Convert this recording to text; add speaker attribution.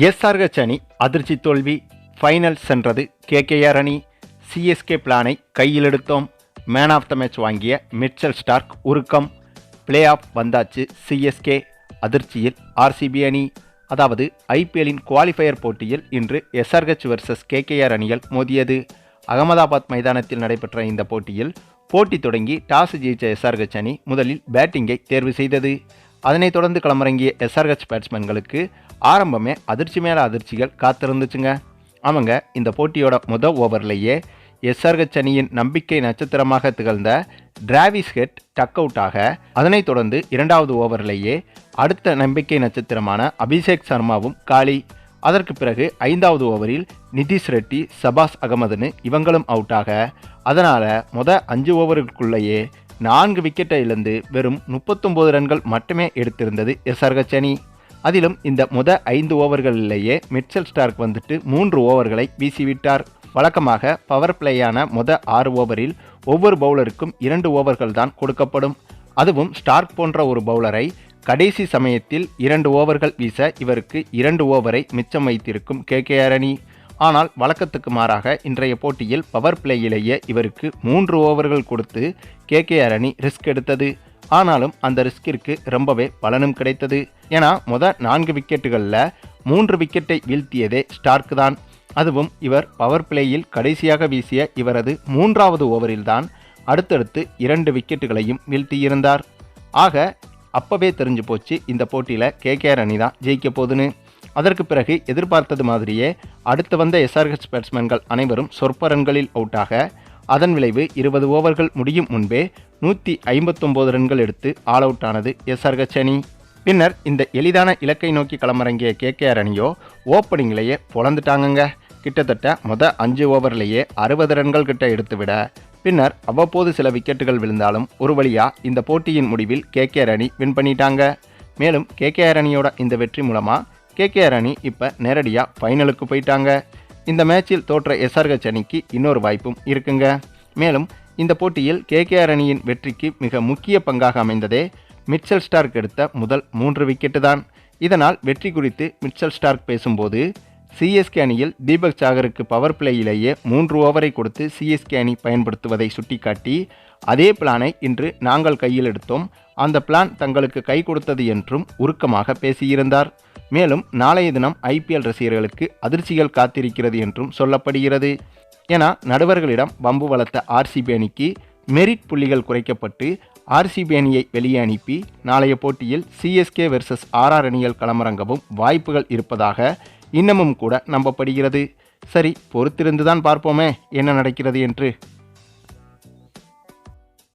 Speaker 1: SRH அணி அதிர்ச்சி தோல்வி ஃபைனல் சென்றது கேகேஆர் அணி. சிஎஸ்கே பிளானை கையில் எடுத்தோம். மேன் ஆஃப் த மேட்ச் வாங்கிய மிட்சல் ஸ்டார்க் உருக்கம். பிளே ஆஃப் வந்தாச்சு சிஎஸ்கே அதிர்ச்சியில் ஆர்சிபி அணி. அதாவது ஐபிஎல்லின் குவாலிஃபயர் போட்டியில் இன்று எஸ்ஆர்ஹெச் வெர்சஸ் கேகேஆர் அணிகள் மோதியது. அகமதாபாத் மைதானத்தில் நடைபெற்ற இந்த போட்டியில் போட்டி தொடங்கி டாஸ் ஜெயிச்ச எஸ்ஆர்ஹெச் அணி முதலில் பேட்டிங்கை தேர்வு செய்தது. அதனைத் தொடர்ந்து களமிறங்கிய எஸ்ஆர்ஹெச் பேட்ஸ்மேன்களுக்கு ஆரம்பமே அதிர்ச்சி மேல அதிர்ச்சிகள் காத்திருந்துச்சுங்க. ஆமாங்க இந்த போட்டியோட முத ஓவர்லேயே எஸ்ஆர்ஹெச் அணியின் நம்பிக்கை நட்சத்திரமாக திகழ்ந்த டிராவிஸ் ஹெட் டக் அவுட்டாக அதனைத் தொடர்ந்து இரண்டாவது ஓவரிலேயே அடுத்த நம்பிக்கை நட்சத்திரமான அபிஷேக் சர்மாவும் காலி. அதற்கு பிறகு ஐந்தாவது ஓவரில் நிதிஷ் ரெட்டி சபாஸ் அகமதுன்னு இவங்களும் அவுட்டாக அதனால் முத அஞ்சு ஓவருக்குள்ளேயே நான்கு விக்கெட்டை இழந்து வெறும் முப்பத்தொம்போது ரன்கள் மட்டுமே எடுத்திருந்தது எஸ்ஆர்ஹெச் அணி அதிலும் இந்த முத ஐந்து ஓவர்களிலேயே மிட்சல் ஸ்டார்க் வந்துட்டு மூன்று ஓவர்களை வீசிவிட்டார். வழக்கமாக பவர் பிளேயான முத ஆறு ஓவரில் ஒவ்வொரு பவுலருக்கும் இரண்டு ஓவர்கள் தான் கொடுக்கப்படும். அதுவும் ஸ்டார்க் போன்ற ஒரு பவுலரை கடைசி சமயத்தில் இரண்டு ஓவர்கள் வீச இவருக்கு இரண்டு ஓவரை மிச்சம் வைத்திருக்கும் கேகேஆர் அணி ஆனால் வழக்கத்துக்கு மாறாக இன்றைய போட்டியில் பவர் பிளேயிலேயே இவருக்கு மூன்று ஓவர்கள் கொடுத்து கேகேஆர் அணி ரிஸ்க் எடுத்தது. ஆனாலும் அந்த ரிஸ்கிற்கு ரொம்பவே பலனும் கிடைத்தது. ஏன்னா முத நான்கு விக்கெட்டுகளில் மூன்று விக்கெட்டை வீழ்த்தியதே ஸ்டார்க் தான். அதுவும் இவர் பவர் பிளேயில் கடைசியாக வீசிய இவரது மூன்றாவது ஓவரில்தான் அடுத்தடுத்து இரண்டு விக்கெட்டுகளையும் வீழ்த்தியிருந்தார். ஆக அப்பவே தெரிஞ்சு போச்சு இந்த போட்டியில் கேகேஆர் அணி தான் ஜெயிக்க போகுதுன்னு. அதற்கு பிறகு எதிர்பார்த்தது மாதிரியே அடுத்து வந்த எஸ்ஆர்ஹெச் பேட்ஸ்மேன்கள் அனைவரும் சொற்ப ரன்களில் அவுட்டாக அதன் விளைவு இருபது ஓவர்கள் முடியும் முன்பே நூற்றி ஐம்பத்தொம்போது ரன்கள் எடுத்து ஆல் அவுட் ஆனது எஸ்ஆர்ஹெச் அணி. பின்னர் இந்த எளிதான இலக்கை நோக்கி களமிறங்கிய கேகேஆர் அணியோ ஓப்பனிங்லேயே பொழந்துட்டாங்கங்க. கிட்டத்தட்ட மொத அஞ்சு ஓவர்லேயே அறுபது ரன்கள் கிட்ட எடுத்துவிட பின்னர் அவ்வப்போது சில விக்கெட்டுகள் விழுந்தாலும் ஒரு வழியாக இந்த போட்டியின் முடிவில் கேகேஆர் அணி வின் பண்ணிட்டாங்க. மேலும் கேகேஆர் அணியோட இந்த வெற்றி மூலமாக கேகேஆர் அணி இப்போ நேரடியாக ஃபைனலுக்கு போயிட்டாங்க. இந்த மேட்சில் தோற்ற எஸ்ஆர்ஹெச் அணிக்கு இன்னொரு வாய்ப்பும் இருக்குங்க. மேலும் இந்த போட்டியில் கேகேஆர் அணியின் வெற்றிக்கு மிக முக்கிய பங்காக அமைந்ததே மிட்சல் ஸ்டார்க் எடுத்த முதல் மூன்று விக்கெட்டு தான். இதனால் வெற்றி குறித்து மிட்சல் ஸ்டார்க் பேசும்போது சிஎஸ்கே அணியில் தீபக் சாகருக்கு பவர் பிளேயிலேயே மூன்று ஓவரை கொடுத்து சிஎஸ்கே அணி பயன்படுத்துவதை சுட்டிக்காட்டி அதே பிளானை இன்று நாங்கள் கையில் எடுத்தோம். அந்த பிளான் தங்களுக்கு கை கொடுத்தது என்றும் உருக்கமாக பேசியிருந்தார். மேலும் நாளைய தினம் ஐபிஎல் ரசிகர்களுக்கு அதிர்ச்சிகள் காத்திருக்கிறது என்றும் சொல்லப்படுகிறது. என நடுவர்களிடம் பம்பு வளர்த்த ஆர்சிபி அணிக்கு மெரிட் புள்ளிகள் குறைக்கப்பட்டு ஆர்சிபி அணியை வெளியே அனுப்பி நாளைய போட்டியில் சிஎஸ்கே வெர்சஸ் ஆர்ஆர் அணிகள் களமிறங்கவும் வாய்ப்புகள் இருப்பதாக இன்னமும் கூட நம்பப்படுகிறது. சரி பொறுத்திருந்து தான் பார்ப்போமே என்ன நடக்கிறது என்று.